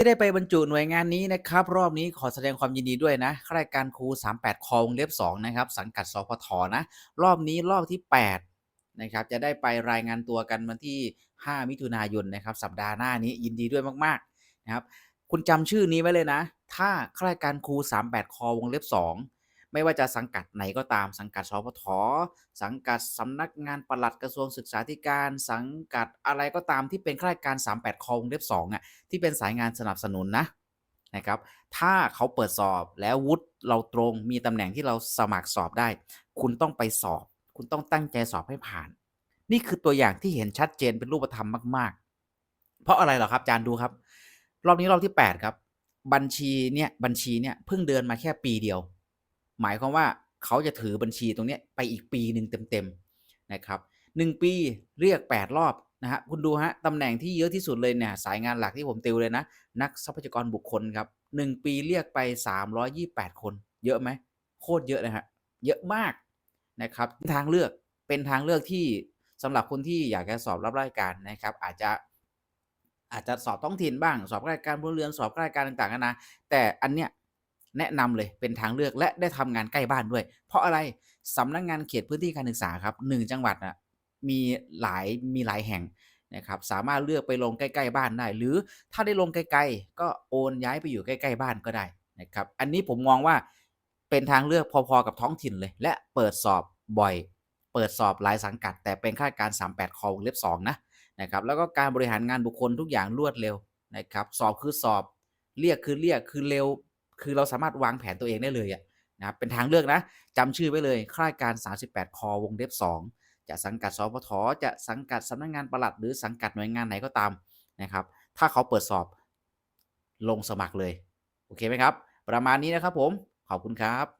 ที่ได้ไปบรรจุหน่วยงานนี้นะครับ รอบนี้ขอแสดงความยินดีด้วยนะข้าราชการครู 38 คอวงเล็บ 2 นะครับ สังกัดสพทนะ รอบนี้รอบที่ 8 นะครับ จะได้ไปรายงานตัวกันวันที่ 5 มิถุนายนนะครับ สัปดาห์หน้านี้ยินดีด้วยมากๆนะครับ คุณจำชื่อนี้ไว้เลยนะ ถ้าข้าราชการครู 38 คอวงเล็บ 2 ไม่ว่าจะสังกัดไหนก็ตาม สังกัดสพทสังกัดสำนักงานปลัดกระทรวงศึกษาธิการ สังกัดอะไรก็ตามที่เป็นข้าราชการ 38 คอวงเล็บ2อะที่เป็นสายงานสนับสนุนนะนะครับ ถ้าเขาเปิดสอบแล้ววุฒิเราตรงมีตำแหน่งที่เราสมัครสอบได้ คุณต้องไปสอบ คุณต้องตั้งใจสอบให้ผ่าน นี่คือตัวอย่างที่เห็นชัดเจนเป็นรูปธรรมมาก ๆ เพราะอะไรเหรอครับอาจารย์ดูครับ รอบนี้รอบที่ 8 ครับ บัญชีเนี่ยบัญชีเนี่ยเพิ่งเดินมาแค่ปีเดียว หมายความว่าเขาจะถือบัญชีตรงนี้ไปอีกปีหนึ่งเต็มๆนะครับ1ปีเรียก 8 รอบนะฮะคุณดูฮะตำแหน่งที่เยอะที่สุดเลยเนี่ยสายงานหลักที่ผมติวเลยนะ นักทรัพยากรบุคคลครับ1ปีเรียกไป 328 คน เยอะไหมโคตรเยอะนะฮะเยอะมากนะครับทางเลือกเป็นทางเลือกที่สำหรับคนที่อยากจะสอบรับราชการนะครับ อาจจะอาจจะสอบท้องถิ่นบ้าง สอบราชการพลเรือนสอบราชการต่างๆนานาแต่อันเนี้ย แนะนำเลยเป็นทางเลือกและได้ทำงานใกล้บ้านด้วย เพราะอะไรสำนักงานเขตพื้นที่การศึกษาครับ1จังหวัดน่ะมีหลายมีหลายแห่งนะครับสามารถเลือกไปลงใกล้ๆบ้านได้ หรือถ้าได้ลงไกลๆก็โอนย้ายไปอยู่ใกล้ๆบ้านก็ได้นะครับอันนี้ผมมองว่าเป็นทางเลือกพอๆกับท้องถิ่นเลย และเปิดสอบบ่อย เปิดสอบหลายสังกัด แต่เป็นข้าราชการ 38คอวงเล็บ2นะนะครับแล้วก็การบริหารงานบุคคลทุกอย่างรวดเร็วนะครับสอบคือสอบเรียกคือเรียกคือเร็ว คือเราสามารถวางแผนตัวเองได้เลยอะนะครับเป็นทางเลือกนะจำชื่อไว้เลยข้าราชการ 38 คอวงเล็บ2จะสังกัดสพทจะสังกัดสำนักงานประหลัด หรือสังกัดหน่วยงานไหนก็ตามนะครับ ถ้าเขาเปิดสอบลงสมัครเลย โอเคไหมครับ ประมาณนี้นะครับผมขอบคุณครับ